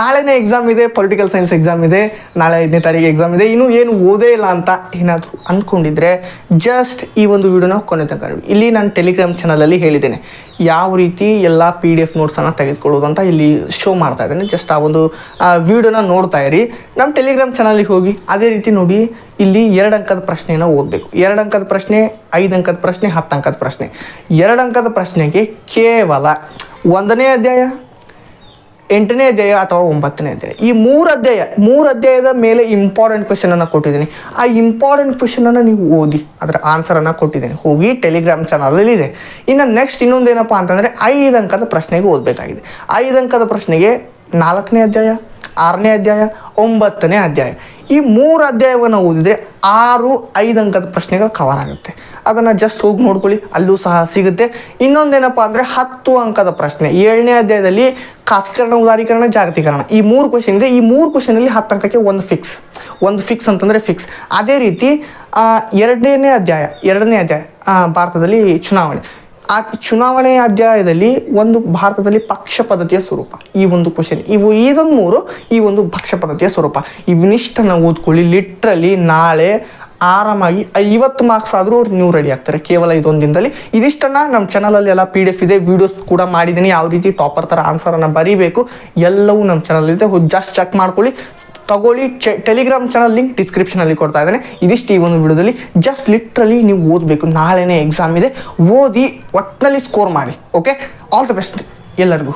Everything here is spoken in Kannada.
ನಾಳೆನೇ ಎಕ್ಸಾಮ್ ಇದೆ ಪೊಲಿಟಿಕಲ್ ಸೈನ್ಸ್ ಎಕ್ಸಾಮ್ ಇದೆ, ನಾಳೆ ಐದನೇ ತಾರೀಕು ಎಕ್ಸಾಮ್ ಇದೆ, ಇನ್ನೂ ಏನು ಓದೇ ಇಲ್ಲ ಅಂತ ಏನಾದರೂ ಅಂದ್ಕೊಂಡಿದ್ರೆ ಜಸ್ಟ್ ಈ ಒಂದು ವಿಡಿಯೋನ ಕೊನೆ ತನಕ. ಇಲ್ಲಿ ನಾನು ಟೆಲಿಗ್ರಾಮ್ ಚಾನಲಲ್ಲಿ ಹೇಳಿದ್ದೇನೆ, ಯಾವ ರೀತಿ ಎಲ್ಲ ಪಿ ಡಿ ಎಫ್ ನೋಟ್ಸನ್ನು ತೆಗೆದುಕೊಳ್ಳೋದು ಅಂತ ಇಲ್ಲಿ ಶೋ ಮಾಡ್ತಾ ಇದ್ದೇನೆ. ಜಸ್ಟ್ ಆ ಒಂದು ವಿಡಿಯೋನ ನೋಡ್ತಾ ಇರಿ. ನಮ್ಮ ಟೆಲಿಗ್ರಾಮ್ ಚಾನಲಿಗೆ ಹೋಗಿ ಅದೇ ರೀತಿ ನೋಡಿ, ಇಲ್ಲಿ ಎರಡು ಅಂಕದ ಪ್ರಶ್ನೆಯನ್ನು ಓದಬೇಕು. ಎರಡು ಅಂಕದ ಪ್ರಶ್ನೆ, ಐದು ಅಂಕದ ಪ್ರಶ್ನೆ, ಹತ್ತು ಅಂಕದ ಪ್ರಶ್ನೆ. ಎರಡು ಅಂಕದ ಪ್ರಶ್ನೆಗೆ ಕೇವಲ ಒಂದನೇ ಅಧ್ಯಾಯ ಎಂಟನೇ ಅಧ್ಯಾಯ ಅಥವಾ ಒಂಬತ್ತನೇ ಅಧ್ಯಾಯ? ಈ ಮೂರು ಅಧ್ಯಾಯ, ಮೂರು ಅಧ್ಯಾಯದ ಮೇಲೆ ಇಂಪಾರ್ಟೆಂಟ್ ಕ್ವೆಶನನ್ನು ಕೊಟ್ಟಿದ್ದೀನಿ. ಆ ಇಂಪಾರ್ಟೆಂಟ್ ಕ್ವೆಶನನ್ನು ನೀವು ಓದಿ, ಅದರ ಆನ್ಸರನ್ನು ಕೊಟ್ಟಿದ್ದೀನಿ. ಹೋಗಿ ಟೆಲಿಗ್ರಾಮ್ ಚಾನಲಲ್ಲಿ ಇದೆ. ಇನ್ನು ನೆಕ್ಸ್ಟ್ ಇನ್ನೊಂದೇನಪ್ಪ ಅಂತಂದರೆ ಐದು ಅಂಕದ ಪ್ರಶ್ನೆಗೆ ಓದಬೇಕಾಗಿದೆ. ಐದು ಅಂಕದ ಪ್ರಶ್ನೆಗೆ ನಾಲ್ಕನೇ ಅಧ್ಯಾಯ, ಆರನೇ ಅಧ್ಯಾಯ, ಒಂಬತ್ತನೇ ಅಧ್ಯಾಯ. ಈ ಮೂರು ಅಧ್ಯಾಯವನ್ನು ಓದಿದರೆ ಆರು, ಐದು ಅಂಕದ ಪ್ರಶ್ನೆಗಳು ಕವರ್ ಆಗುತ್ತೆ. ಅದನ್ನು ಜಸ್ಟ್ ಹೋಗಿ ನೋಡ್ಕೊಳ್ಳಿ, ಅಲ್ಲೂ ಸಹ ಸಿಗುತ್ತೆ. ಇನ್ನೊಂದೇನಪ್ಪ ಅಂದರೆ ಹತ್ತು ಅಂಕದ ಪ್ರಶ್ನೆ. ಏಳನೇ ಅಧ್ಯಾಯದಲ್ಲಿ ಖಾಸಗೀಕರಣ, ಉದಾರೀಕರಣ, ಜಾಗತೀಕರಣ. ಈ ಮೂರು ಕ್ವಶನ್ ಇದೆ. ಈ ಮೂರು ಕ್ವಶನಲ್ಲಿ ಹತ್ತು ಅಂಕಕ್ಕೆ ಒಂದು ಫಿಕ್ಸ್ ಒಂದು ಫಿಕ್ಸ್ ಅಂತಂದರೆ ಫಿಕ್ಸ್ ಅದೇ ರೀತಿ ಎರಡನೇ ಅಧ್ಯಾಯ ಎರಡನೇ ಅಧ್ಯಾಯ ಭಾರತದಲ್ಲಿ ಚುನಾವಣೆ. ಆ ಚುನಾವಣೆ ಅಧ್ಯಾಯದಲ್ಲಿ ಒಂದು ಭಾರತದಲ್ಲಿ ಪಕ್ಷ ಪದ್ಧತಿಯ ಸ್ವರೂಪ. ಈ ಒಂದು ಕ್ವಶನ್ ಇವು ಇದೊಂದು ಮೂರು ಈ ಒಂದು ಪಕ್ಷ ಪದ್ಧತಿಯ ಸ್ವರೂಪ. ಇವನಿಷ್ಟನ್ನು ಓದ್ಕೊಳ್ಳಿ ಲಿಟ್ರಲಿ ನಾಳೆ ಆರಾಮಾಗಿ ಐವತ್ತು ಮಾರ್ಕ್ಸ್ ಆದರೂ ಅವ್ರು ನೀವು ರೆಡಿ ಆಗ್ತಾರೆ. ಕೇವಲ ಇದೊಂದು ದಿನದಲ್ಲಿ. ಇದಿಷ್ಟನ್ನು ನಮ್ಮ ಚಾನಲಲ್ಲಿ ಎಲ್ಲ ಪಿ ಡಿ ಎಫ್ ಇದೆ ವೀಡಿಯೋಸ್ ಕೂಡ ಮಾಡಿದ್ದೀನಿ ಯಾವ ರೀತಿ ಟಾಪರ್ ಥರ ಆನ್ಸರನ್ನು ಬರೀಬೇಕು, ಎಲ್ಲವೂ ನಮ್ಮ ಚಾನಲಿದೆ ಇದೆ. ಜಸ್ಟ್ ಚೆಕ್ ಮಾಡ್ಕೊಳ್ಳಿ. ತಗೊಳ್ಳಿ ಚೆ ಟೆಲಿಗ್ರಾಮ್ ಚಾನಲ್ ಲಿಂಕ್ ಡಿಸ್ಕ್ರಿಪ್ಷನಲ್ಲಿ ಕೊಡ್ತಾ ಇದ್ದೇನೆ. ಇದಿಷ್ಟು ಈ ಒಂದು ವಿಡಿಯೋದಲ್ಲಿ. ಜಸ್ಟ್ ಲಿಟ್ರಲಿ ನೀವು ಓದಬೇಕು. ನಾಳೆನೇ ಎಕ್ಸಾಮ್ ಇದೆ. ಓದಿ ಒಟ್ಟಿನಲ್ಲಿ ಸ್ಕೋರ್ ಮಾಡಿ ಓಕೆ ಆಲ್ ದ ಬೆಸ್ಟ್ ಎಲ್ಲರಿಗೂ.